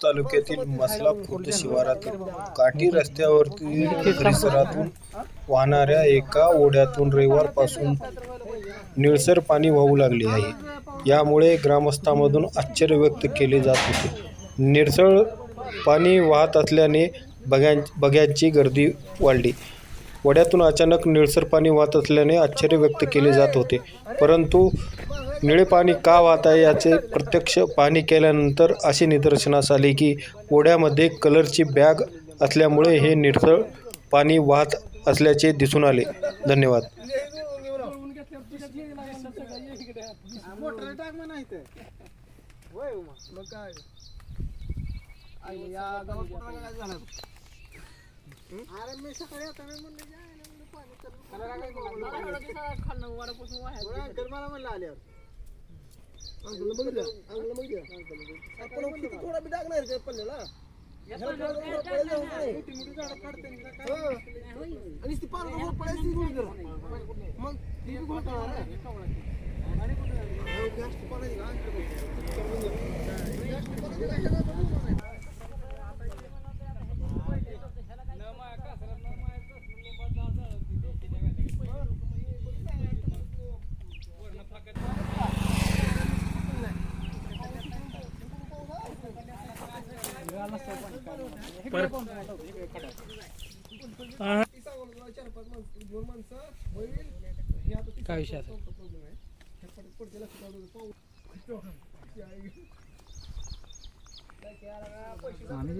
तालुक्यातील मसला खुर्द शिवारातील काठी रस्त्यावरती परिसरातून वाहणाऱ्या एका ओढ्यातून रविवारपासून निळसर पाणी वाहू लागले आहे यामुळे ग्रामस्थांमधून आश्चर्य व्यक्त केले जात होते निळसर पाणी वाहत असल्याने बघ्यां बघ्यांची गर्दी वाढली वड्यातून अचानक निळसर पाणी वाहत असल्याने आश्चर्य व्यक्त केले जात होते परंतु निळे पाणी का वाहत आहे याचे प्रत्यक्ष पाहणी केल्यानंतर असे निदर्शनास आले की ओढ्यामध्ये कलरची बॅग असल्यामुळे हे निळसर पाणी वाहत असल्याचे दिसून आले. धन्यवाद. पाणी आल्यावर. अंकलनं बघितलं अंकलनं बघितलं आपण किती थोडा बी डाग नाही रे ह्याला थोडा थोडा पळायला जाऊ नये. मोठी मोठी झाडं काय विषय असेल? आम्ही